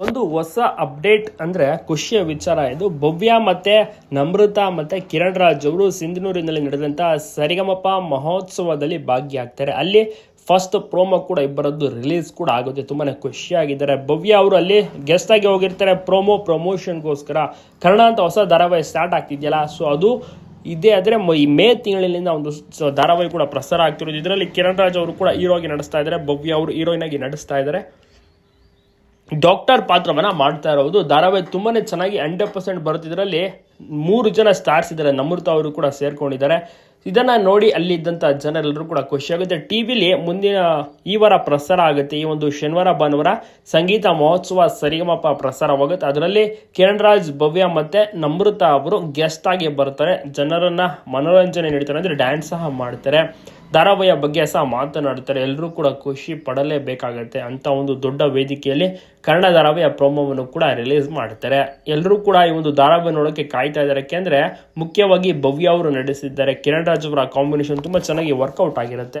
ಒಂದು ಹೊಸ ಅಪ್ಡೇಟ್ ಅಂದ್ರೆ ಖುಷಿಯ ವಿಚಾರ ಇದು. ಭವ್ಯ ಮತ್ತೆ ನಮೃತ ಮತ್ತೆ ಕಿರಣ್ ರಾಜ್ ಅವರು ಸಿಂಧನೂರಿನಲ್ಲಿ ನಡೆದಂಥ ಸರಿಗಮಪ ಮಹೋತ್ಸವದಲ್ಲಿ ಭಾಗಿಯಾಗ್ತಾರೆ. ಅಲ್ಲಿ ಫಸ್ಟ್ ಪ್ರೋಮೋ ಕೂಡ ಇಬ್ಬರದ್ದು ರಿಲೀಸ್ ಕೂಡ ಆಗುತ್ತೆ. ತುಂಬಾ ಖುಷಿಯಾಗಿದ್ದಾರೆ. ಭವ್ಯ ಅವರು ಅಲ್ಲಿ ಗೆಸ್ಟ್ ಆಗಿ ಹೋಗಿರ್ತಾರೆ. ಪ್ರೋಮೋ ಪ್ರಮೋಷನ್ಗೋಸ್ಕರ ಕನ್ನಡ ಅಂತ ಹೊಸ ಧಾರಾವಾಹಿ ಸ್ಟಾರ್ಟ್ ಆಗ್ತಿದೆಯಲ್ಲ ಸೊ ಅದು ಇದೇ ಆದರೆ ಈ ಮೇ ತಿಂಗಳಿನಿಂದ ಒಂದು ಧಾರಾವಾಹಿ ಕೂಡ ಪ್ರಸಾರ ಆಗ್ತಿರೋದು. ಇದರಲ್ಲಿ ಕಿರಣ್ ರಾಜ್ ಅವರು ಕೂಡ ಹೀರೋ ಆಗಿ ನಡೆಸ್ತಾ ಇದ್ದಾರೆ. ಭವ್ಯ ಅವರು ಹೀರೋಯಿನ್ ಆಗಿ ನಡೆಸ್ತಾ ಇದ್ದಾರೆ. ಡಾಕ್ಟರ್ ಪಾತ್ರವನ್ನ ಮಾಡ್ತಾ ಇರೋದು. ಧಾರಾವಾಹಿ ತುಂಬಾನೇ ಚೆನ್ನಾಗಿ ಹಂಡ್ರೆಡ್ ಪರ್ಸೆಂಟ್ ಬರುತ್ತಿದ್ರಲ್ಲಿ ಮೂರು ಜನ ಸ್ಟಾರ್ಸ್ ಇದ್ದಾರೆ. ನಮೃತ ಅವರು ಕೂಡ ಸೇರ್ಕೊಂಡಿದ್ದಾರೆ. ಇದನ್ನ ನೋಡಿ ಅಲ್ಲಿದ್ದಂಥ ಜನರೆಲ್ಲರೂ ಕೂಡ ಖುಷಿಯಾಗುತ್ತೆ ಟಿ ವಿಲಿ ಮುಂದಿನ ಈ ವಾರ ಪ್ರಸಾರ ಆಗುತ್ತೆ. ಈ ಒಂದು ಶನಿವಾರ, ಭಾನುವಾರ ಸಂಗೀತ ಮಹೋತ್ಸವ ಸರಿಗಮಪ ಪ್ರಸಾರವಾಗುತ್ತೆ. ಅದರಲ್ಲಿ ಕಿರಣ್ ರಾಜ್ ಭವ್ಯ ಮತ್ತೆ ನಮೃತ ಅವರು ಗೆಸ್ಟ್ ಆಗಿ ಬರ್ತಾರೆ. ಜನರನ್ನ ಮನೋರಂಜನೆ ನೀಡ್ತಾರೆ ಅಂದರೆ ಡ್ಯಾನ್ಸ್ ಸಹ ಮಾಡ್ತಾರೆ. ಧಾರಾವಾಹಿಯ ಬಗ್ಗೆ ಸಹ ಮಾತನಾಡ್ತಾರೆ ಎಲ್ಲರೂ ಕೂಡ ಖುಷಿ ಪಡಲೇಬೇಕಾಗತ್ತೆ ಅಂತ ಒಂದು ದೊಡ್ಡ ವೇದಿಕೆಯಲ್ಲಿ ಕನ್ನಡ ಧಾರಾವಾಹಿಯ ಪ್ರೋಮೋವನ್ನು ಕೂಡ ರಿಲೀಸ್ ಮಾಡ್ತಾರೆ. ಎಲ್ಲರೂ ಕೂಡ ಈ ಒಂದು ಧಾರಾವಾಹಿ ನೋಡೋಕೆ ಕಾಯ್ತಾ ಇದ್ದಾರೆ. ಯಾಕೆಂದ್ರೆ ಮುಖ್ಯವಾಗಿ ಭವ್ಯ ಅವರು ನಡೆಸಿದ್ದಾರೆ ಕಿರಣ್ ರಾಜ್ ಅವರ ಕಾಂಬಿನೇಷನ್ ತುಂಬಾ ಚೆನ್ನಾಗಿ ವರ್ಕೌಟ್ ಆಗಿರುತ್ತೆ.